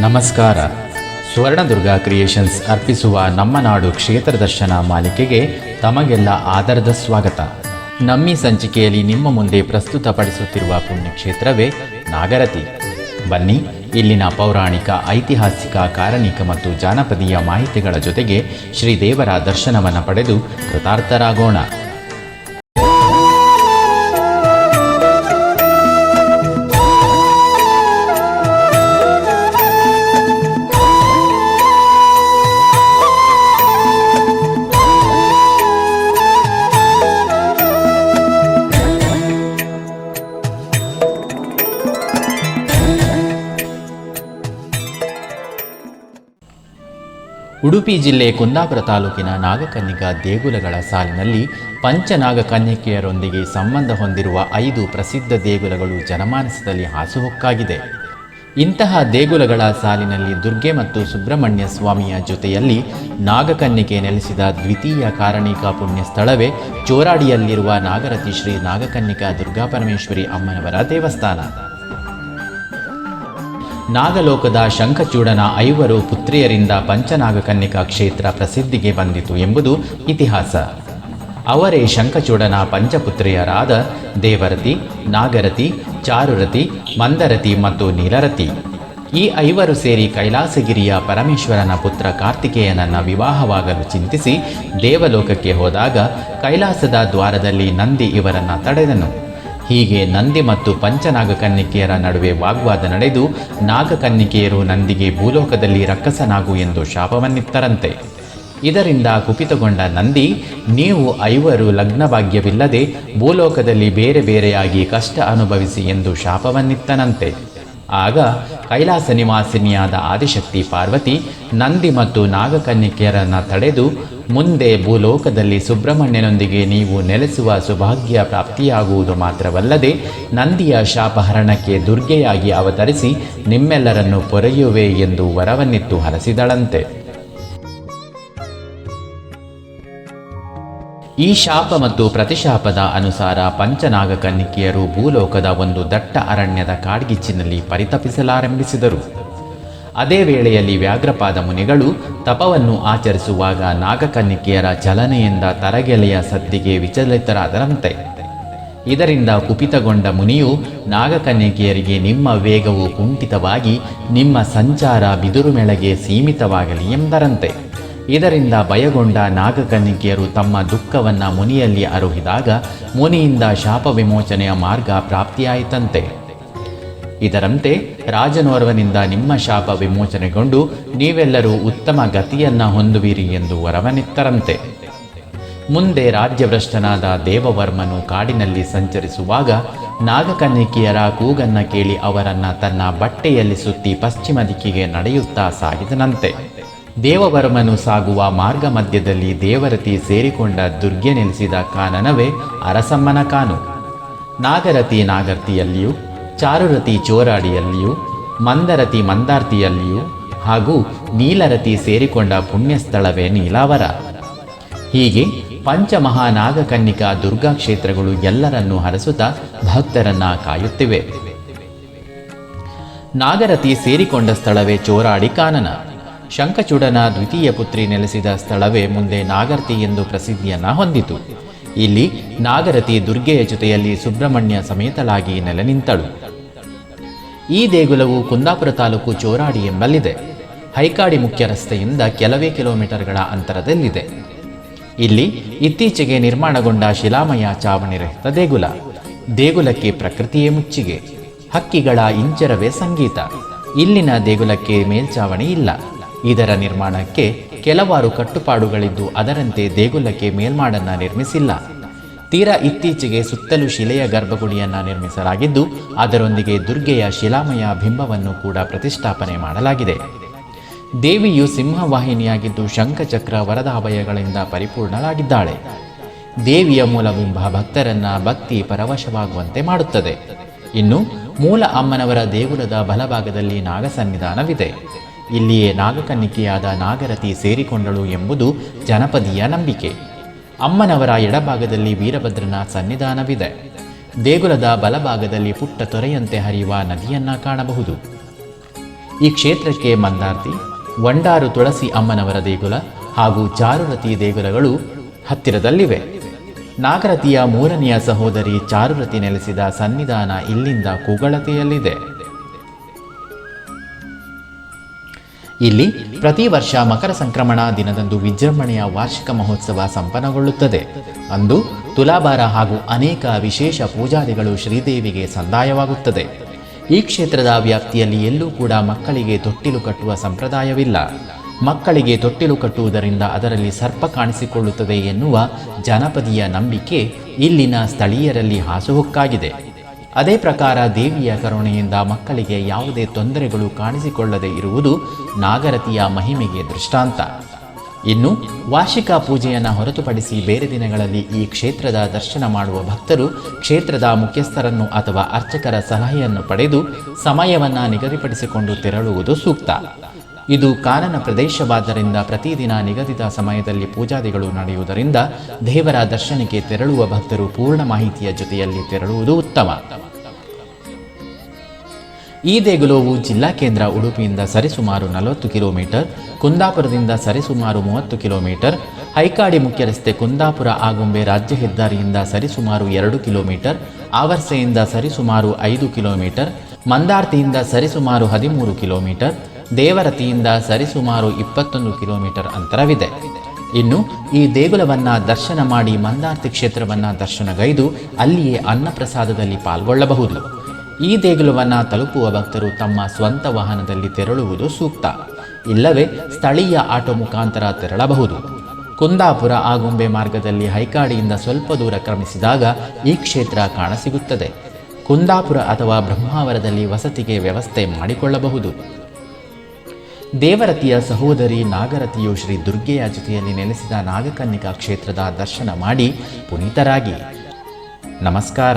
ನಮಸ್ಕಾರ. ಸ್ವರ್ಣದುರ್ಗ ಕ್ರಿಯೇಷನ್ಸ್ ಅರ್ಪಿಸುವ ನಮ್ಮ ನಾಡು ಕ್ಷೇತ್ರ ದರ್ಶನ ಮಾಲಿಕೆಗೆ ತಮಗೆಲ್ಲ ಆದರದ ಸ್ವಾಗತ. ನಮ್ಮಿ ಸಂಚಿಕೆಯಲ್ಲಿ ನಿಮ್ಮ ಮುಂದೆ ಪ್ರಸ್ತುತಪಡಿಸುತ್ತಿರುವ ಪುಣ್ಯಕ್ಷೇತ್ರವೇ ನಾಗರತಿ. ಬನ್ನಿ, ಇಲ್ಲಿನ ಪೌರಾಣಿಕ, ಐತಿಹಾಸಿಕ, ಕಾರಣಿಕ ಮತ್ತು ಜಾನಪದೀಯ ಮಾಹಿತಿಗಳ ಜೊತೆಗೆ ಶ್ರೀದೇವರ ದರ್ಶನವನ್ನು ಪಡೆದು ಕೃತಾರ್ಥರಾಗೋಣ. ಉಡುಪಿ ಜಿಲ್ಲೆ ಕುಂದಾಪುರ ತಾಲೂಕಿನ ನಾಗಕನ್ನಿಕಾ ದೇಗುಲಗಳ ಸಾಲಿನಲ್ಲಿ ಪಂಚನಾಗ ಕನ್ಯಕೆಯರೊಂದಿಗೆ ಸಂಬಂಧ ಹೊಂದಿರುವ ಐದು ಪ್ರಸಿದ್ಧ ದೇಗುಲಗಳು ಜನಮಾನಸದಲ್ಲಿ ಹಾಸುಹೊಕ್ಕಾಗಿದೆ. ಇಂತಹ ದೇಗುಲಗಳ ಸಾಲಿನಲ್ಲಿ ದುರ್ಗೆ ಮತ್ತು ಸುಬ್ರಹ್ಮಣ್ಯ ಸ್ವಾಮಿಯ ಜೊತೆಯಲ್ಲಿ ನಾಗಕನ್ನಿಕೆ ನೆಲೆಸಿದ ದ್ವಿತೀಯ ಕಾರಣಿಕ ಪುಣ್ಯ ಸ್ಥಳವೇ ಚೋರಾಡಿಯಲ್ಲಿರುವ ನಾಗರತಿ ಶ್ರೀ ನಾಗಕನ್ನಿಕಾ ದುರ್ಗಾಪರಮೇಶ್ವರಿ ಅಮ್ಮನವರ ದೇವಸ್ಥಾನ. ನಾಗಲೋಕದ ಶಂಖಚೂಡನ ಐವರು ಪುತ್ರಿಯರಿಂದ ಪಂಚನಾಗಕನ್ನಿಕಾ ಕ್ಷೇತ್ರ ಪ್ರಸಿದ್ಧಿಗೆ ಬಂದಿತು ಎಂಬುದು ಇತಿಹಾಸ. ಅವರೇ ಶಂಖಚೂಡನ ಪಂಚಪುತ್ರಿಯರಾದ ದೇವರತಿ, ನಾಗರತಿ, ಚಾರುರತಿ, ಮಂದರತಿ ಮತ್ತು ನೀಲರತಿ. ಈ ಐವರು ಸೇರಿ ಕೈಲಾಸಗಿರಿಯ ಪರಮೇಶ್ವರನ ಪುತ್ರ ಕಾರ್ತಿಕೇಯನನ್ನು ವಿವಾಹವಾಗಲು ಚಿಂತಿಸಿ ದೇವಲೋಕಕ್ಕೆ ಹೋದಾಗ ಕೈಲಾಸದ ದ್ವಾರದಲ್ಲಿ ನಂದಿ ಇವರನ್ನು ತಡೆದನು. ಹೀಗೆ ನಂದಿ ಮತ್ತು ಪಂಚನಾಗಕನ್ನಿಕೆಯರ ನಡುವೆ ವಾಗ್ವಾದ ನಡೆದು ನಾಗಕನ್ನಿಕೆಯರು ನಂದಿಗೆ ಭೂಲೋಕದಲ್ಲಿ ರಕ್ಕಸನಾಗು ಎಂದು ಶಾಪವನ್ನಿತ್ತರಂತೆ. ಇದರಿಂದ ಕುಪಿತಗೊಂಡ ನಂದಿ, ನೀವು ಐವರು ಲಗ್ನಭಾಗ್ಯವಿಲ್ಲದೆ ಭೂಲೋಕದಲ್ಲಿ ಬೇರೆ ಬೇರೆಯಾಗಿ ಕಷ್ಟ ಅನುಭವಿಸಿ ಎಂದು ಶಾಪವನ್ನಿತ್ತನಂತೆ. ಆಗ ಕೈಲಾಸ ನಿವಾಸಿನಿಯಾದ ಆದಿಶಕ್ತಿ ಪಾರ್ವತಿ ನಂದಿ ಮತ್ತು ನಾಗಕನ್ನಿಕೆಯರನ್ನು ತಡೆದು ಮುಂದೆ ಭೂಲೋಕದಲ್ಲಿ ಸುಬ್ರಹ್ಮಣ್ಯನೊಂದಿಗೆ ನೀವು ನೆಲೆಸುವ ಸೌಭಾಗ್ಯ ಪ್ರಾಪ್ತಿಯಾಗುವುದು ಮಾತ್ರವಲ್ಲದೆ ನಂದಿಯ ಶಾಪಹರಣಕ್ಕೆ ದುರ್ಗೆಯಾಗಿ ಅವತರಿಸಿ ನಿಮ್ಮೆಲ್ಲರನ್ನು ಪೊರೆಯುವೆ ಎಂದು ವರವನ್ನಿತ್ತು ಹರಸಿದಳಂತೆ. ಈ ಶಾಪ ಮತ್ತು ಪ್ರತಿಶಾಪದ ಅನುಸಾರ ಪಂಚನಾಗ ಕನ್ನಿಕೆಯರು ಭೂಲೋಕದ ಒಂದು ದಟ್ಟ ಅರಣ್ಯದ ಕಾಡ್ಗಿಚ್ಚಿನಲ್ಲಿ ಪರಿತಪಿಸಲಾರಂಭಿಸಿದರು ಅದೇ ವೇಳೆಯಲ್ಲಿ ವ್ಯಾಘ್ರಪಾದ ಮುನಿಗಳು ತಪವನ್ನು ಆಚರಿಸುವಾಗ ನಾಗಕನ್ನಿಕೆಯರ ಚಲನೆಯಿಂದ ತರಗೆಲೆಯ ಸದ್ದಿಗೆ ವಿಚಲಿತರಾದರಂತೆ. ಇದರಿಂದ ಕುಪಿತಗೊಂಡ ಮುನಿಯು ನಾಗಕನ್ನಿಕೆಯರಿಗೆ ನಿಮ್ಮ ವೇಗವು ಕುಂಠಿತವಾಗಿ ನಿಮ್ಮ ಸಂಚಾರ ಬಿದುರು ಮೆಳಗೆ ಸೀಮಿತವಾಗಲಿ ಎಂದರಂತೆ. ಇದರಿಂದ ಭಯಗೊಂಡ ನಾಗಕನ್ನಿಕೆಯರು ತಮ್ಮ ದುಃಖವನ್ನು ಮುನಿಯಲ್ಲಿ ಅರುಹಿದಾಗ ಮುನಿಯಿಂದ ಶಾಪ ವಿಮೋಚನೆಯ ಮಾರ್ಗ ಪ್ರಾಪ್ತಿಯಾಯಿತಂತೆ. ಇದರಂತೆ ರಾಜನೋರ್ವನಿಂದ ನಿಮ್ಮ ಶಾಪ ವಿಮೋಚನೆಗೊಂಡು ನೀವೆಲ್ಲರೂ ಉತ್ತಮ ಗತಿಯನ್ನ ಹೊಂದುವಿರಿ ಎಂದು ವರವನಿತ್ತರಂತೆ. ಮುಂದೆ ರಾಜ್ಯಭ್ರಷ್ಟನಾದ ದೇವವರ್ಮನು ಕಾಡಿನಲ್ಲಿ ಸಂಚರಿಸುವಾಗ ನಾಗಕನ್ನಿಕೆಯರ ಕೂಗನ್ನ ಕೇಳಿ ಅವರನ್ನ ತನ್ನ ಬಟ್ಟೆಯಲ್ಲಿ ಸುತ್ತಿ ಪಶ್ಚಿಮ ದಿಕ್ಕಿಗೆ ನಡೆಯುತ್ತಾ ಸಾಗಿದನಂತೆ. ದೇವವರ್ಮನು ಸಾಗುವ ಮಾರ್ಗ ಮಧ್ಯದಲ್ಲಿ ದೇವರತಿ ಸೇರಿಕೊಂಡ ದುರ್ಗೆ ನೆಲೆಸಿದ ಕಾನನವೇ ಅರಸಮ್ಮನ ಕಾನು. ನಾಗರತಿ ನಾಗರ್ತಿಯಲ್ಲಿಯೂ ಚಾರುರತಿ ಚೋರಾಡಿಯಲ್ಲಿಯೂ ಮಂದರತಿ ಮಂದಾರ್ತಿಯಲ್ಲಿಯೂ ಹಾಗೂ ನೀಲರತಿ ಸೇರಿಕೊಂಡ ಪುಣ್ಯಸ್ಥಳವೇ ನೀಲಾವರ. ಹೀಗೆ ಪಂಚಮಹಾನಾಗಕನ್ನಿಕಾ ದುರ್ಗಾ ಕ್ಷೇತ್ರಗಳು ಎಲ್ಲರನ್ನೂ ಹರಸುತ್ತಾ ಭಕ್ತರನ್ನ ಕಾಯುತ್ತಿವೆ. ನಾಗರತಿ ಸೇರಿಕೊಂಡ ಸ್ಥಳವೇ ಚೋರಾಡಿ ಕಾನನ. ಶಂಖಚೂಡನ ದ್ವಿತೀಯ ಪುತ್ರಿ ನೆಲೆಸಿದ ಸ್ಥಳವೇ ಮುಂದೆ ನಾಗರತಿ ಎಂದು ಪ್ರಸಿದ್ಧಿಯನ್ನ ಹೊಂದಿತು. ಇಲ್ಲಿ ನಾಗರತಿ ದುರ್ಗೆಯ ಜೊತೆಯಲ್ಲಿ ಸುಬ್ರಹ್ಮಣ್ಯ ಸಮೇತಲಾಗಿ ನೆಲೆ ನಿಂತಳು. ಈ ದೇಗುಲವು ಕುಂದಾಪುರ ತಾಲೂಕು ಚೋರಾಡಿ ಎಂಬಲ್ಲಿದೆ. ಹೈಕಾಡಿ ಮುಖ್ಯ ರಸ್ತೆಯಿಂದ ಕೆಲವೇ ಕಿಲೋಮೀಟರ್ಗಳ ಅಂತರದಲ್ಲಿದೆ. ಇಲ್ಲಿ ಇತ್ತೀಚೆಗೆ ನಿರ್ಮಾಣಗೊಂಡ ಶಿಲಾಮಯ ಚಾವಣಿ ರಹಿತ ದೇಗುಲ. ದೇಗುಲಕ್ಕೆ ಪ್ರಕೃತಿಯೇ ಮುಚ್ಚಿಗೆ. ಹಕ್ಕಿಗಳ ಇಂಚರವೇ ಸಂಗೀತ. ಇಲ್ಲಿನ ದೇಗುಲಕ್ಕೆ ಮೇಲ್ಚಾವಣಿ ಇಲ್ಲ. ಇದರ ನಿರ್ಮಾಣಕ್ಕೆ ಕೆಲವಾರು ಕಟ್ಟುಪಾಡುಗಳಿದ್ದು ಅದರಂತೆ ದೇಗುಲಕ್ಕೆ ಮೇಲ್ಮಾಡನ್ನ ನಿರ್ಮಿಸಿಲ್ಲ. ತೀರಾ ಇತ್ತೀಚೆಗೆ ಸುತ್ತಲೂ ಶಿಲೆಯ ಗರ್ಭಗುಡಿಯನ್ನು ನಿರ್ಮಿಸಲಾಗಿದ್ದು, ಅದರೊಂದಿಗೆ ದುರ್ಗೆಯ ಶಿಲಾಮಯ ಬಿಂಬವನ್ನು ಕೂಡ ಪ್ರತಿಷ್ಠಾಪನೆ ಮಾಡಲಾಗಿದೆ. ದೇವಿಯು ಸಿಂಹವಾಹಿನಿಯಾಗಿದ್ದು ಶಂಖಚಕ್ರ ವರದಾಭಯಗಳಿಂದ ಪರಿಪೂರ್ಣಳಾಗಿದ್ದಾಳೆ. ದೇವಿಯ ಮೂಲಬಿಂಬ ಭಕ್ತರನ್ನ ಭಕ್ತಿ ಪರವಶವಾಗುವಂತೆ ಮಾಡುತ್ತದೆ. ಇನ್ನು, ಮೂಲ ಅಮ್ಮನವರ ದೇಗುಲದ ಬಲಭಾಗದಲ್ಲಿ ನಾಗಸನ್ನಿಧಾನವಿದೆ. ಇಲ್ಲಿಯೇ ನಾಗಕನ್ನಿಕೆಯಾದ ನಾಗರತಿ ಸೇರಿಕೊಂಡಳು ಎಂಬುದು ಜನಪದೀಯ ನಂಬಿಕೆ. ಅಮ್ಮನವರ ಎಡಭಾಗದಲ್ಲಿ ವೀರಭದ್ರನ ಸನ್ನಿಧಾನವಿದೆ. ದೇಗುಲದ ಬಲಭಾಗದಲ್ಲಿ ಪುಟ್ಟ ತೊರೆಯಂತೆ ಹರಿಯುವ ನದಿಯನ್ನ ಕಾಣಬಹುದು. ಈ ಕ್ಷೇತ್ರಕ್ಕೆ ಮಂದಾರ್ತಿ, ವಂಡಾರು ತುಳಸಿ ಅಮ್ಮನವರ ದೇಗುಲ ಹಾಗೂ ಚಾರುರತಿ ದೇಗುಲಗಳು ಹತ್ತಿರದಲ್ಲಿವೆ. ನಾಗರತಿಯ ಮೂರನೆಯ ಸಹೋದರಿ ಚಾರುರತಿ ನೆಲೆಸಿದ ಸನ್ನಿಧಾನ ಇಲ್ಲಿಂದ ಕೂಗಳತೆಯಲ್ಲಿದೆ. ಇಲ್ಲಿ ಪ್ರತಿ ವರ್ಷ ಮಕರ ಸಂಕ್ರಮಣ ದಿನದಂದು ವಿಜೃಂಭಣೆಯ ವಾರ್ಷಿಕ ಮಹೋತ್ಸವ ಸಂಪನ್ನಗೊಳ್ಳುತ್ತದೆ. ಅಂದು ತುಲಾಭಾರ ಹಾಗೂ ಅನೇಕ ವಿಶೇಷ ಪೂಜಾದಿಗಳು ಶ್ರೀದೇವಿಗೆ ಸಂದಾಯವಾಗುತ್ತದೆ. ಈ ಕ್ಷೇತ್ರದ ವ್ಯಾಪ್ತಿಯಲ್ಲಿ ಎಲ್ಲೂ ಕೂಡ ಮಕ್ಕಳಿಗೆ ತೊಟ್ಟಿಲು ಕಟ್ಟುವ ಸಂಪ್ರದಾಯವಿಲ್ಲ. ಮಕ್ಕಳಿಗೆ ತೊಟ್ಟಿಲು ಕಟ್ಟುವುದರಿಂದ ಅದರಲ್ಲಿ ಸರ್ಪ ಕಾಣಿಸಿಕೊಳ್ಳುತ್ತದೆ ಎನ್ನುವ ಜನಪದೀಯ ನಂಬಿಕೆ ಇಲ್ಲಿನ ಸ್ಥಳೀಯರಲ್ಲಿ ಹಾಸುಹೊಕ್ಕಾಗಿದೆ. ಅದೇ ಪ್ರಕಾರ ದೇವಿಯ ಕರುಣೆಯಿಂದ ಮಕ್ಕಳಿಗೆ ಯಾವುದೇ ತೊಂದರೆಗಳು ಕಾಣಿಸಿಕೊಳ್ಳದೆ ಇರುವುದು ನಾಗರತಿಯ ಮಹಿಮೆಗೆ ದೃಷ್ಟಾಂತ. ಇನ್ನು ವಾರ್ಷಿಕ ಪೂಜೆಯನ್ನು ಹೊರತುಪಡಿಸಿ ಬೇರೆ ದಿನಗಳಲ್ಲಿ ಈ ಕ್ಷೇತ್ರದ ದರ್ಶನ ಮಾಡುವ ಭಕ್ತರು ಕ್ಷೇತ್ರದ ಮುಖ್ಯಸ್ಥರನ್ನು ಅಥವಾ ಅರ್ಚಕರ ಸಲಹೆಯನ್ನು ಪಡೆದು ಸಮಯವನ್ನು ನಿಗದಿಪಡಿಸಿಕೊಂಡು ತೆರಳುವುದು ಸೂಕ್ತ. ಇದು ಕಾನನ ಪ್ರದೇಶವಾದ್ದರಿಂದ ಪ್ರತಿದಿನ ನಿಗದಿತ ಸಮಯದಲ್ಲಿ ಪೂಜಾದಿಗಳು ನಡೆಯುವುದರಿಂದ ದೇವರ ದರ್ಶನಕ್ಕೆ ತೆರಳುವ ಭಕ್ತರು ಪೂರ್ಣ ಮಾಹಿತಿಯ ಜೊತೆಯಲ್ಲಿ ತೆರಳುವುದು ಉತ್ತಮ. ಈ ದೇಗುಲವು ಜಿಲ್ಲಾ ಕೇಂದ್ರ ಉಡುಪಿಯಿಂದ ಸರಿಸುಮಾರು ನಲವತ್ತು ಕಿಲೋಮೀಟರ್, ಕುಂದಾಪುರದಿಂದ ಸರಿಸುಮಾರು ಮೂವತ್ತು ಕಿಲೋಮೀಟರ್, ಹೈಕಾಡಿ ಮುಖ್ಯ ರಸ್ತೆ ಕುಂದಾಪುರ ಆಗುಂಬೆ ರಾಜ್ಯ ಹೆದ್ದಾರಿಯಿಂದ ಸರಿಸುಮಾರು ಎರಡು ಕಿಲೋಮೀಟರ್, ಆವರ್ಸೆಯಿಂದ ಸರಿಸುಮಾರು ಐದು ಕಿಲೋಮೀಟರ್, ಮಂದಾರ್ತಿಯಿಂದ ಸರಿಸುಮಾರು ಹದಿಮೂರು ಕಿಲೋಮೀಟರ್ ದೇವರತಿಯಿಂದ ಸರಿಸುಮಾರು ಇಪ್ಪತ್ತೊಂದು ಕಿಲೋಮೀಟರ್ ಅಂತರವಿದೆ. ಇನ್ನು ಈ ದೇಗುಲವನ್ನ ದರ್ಶನ ಮಾಡಿ ಮಂದಾರ್ತಿ ಕ್ಷೇತ್ರವನ್ನ ದರ್ಶನಗೈದು ಅಲ್ಲಿಯೇ ಅನ್ನಪ್ರಸಾದದಲ್ಲಿ ಪಾಲ್ಗೊಳ್ಳಬಹುದು. ಈ ದೇಗುಲವನ್ನ ತಲುಪುವ ಭಕ್ತರು ತಮ್ಮ ಸ್ವಂತ ವಾಹನದಲ್ಲಿ ತೆರಳುವುದು ಸೂಕ್ತ. ಇಲ್ಲವೇ ಸ್ಥಳೀಯ ಆಟೋ ಮುಖಾಂತರ ತೆರಳಬಹುದು. ಕುಂದಾಪುರ ಆಗುಂಬೆ ಮಾರ್ಗದಲ್ಲಿ ಹೈಕಾಡಿಯಿಂದ ಸ್ವಲ್ಪ ದೂರ ಕ್ರಮಿಸಿದಾಗ ಈ ಕ್ಷೇತ್ರ ಕಾಣಸಿಗುತ್ತದೆ. ಕುಂದಾಪುರ ಅಥವಾ ಬ್ರಹ್ಮಾವರದಲ್ಲಿ ವಸತಿಗೆ ವ್ಯವಸ್ಥೆ ಮಾಡಿಕೊಳ್ಳಬಹುದು. ದೇವರತಿಯ ಸಹೋದರಿ ನಾಗರತಿಯು ಶ್ರೀ ದುರ್ಗೆಯ ಜೊತೆಯಲ್ಲಿ ನೆಲೆಸಿದ ನಾಗಕನ್ನಿಕಾ ಕ್ಷೇತ್ರದ ದರ್ಶನ ಮಾಡಿ ಪುನೀತರಾಗಿ. ನಮಸ್ಕಾರ.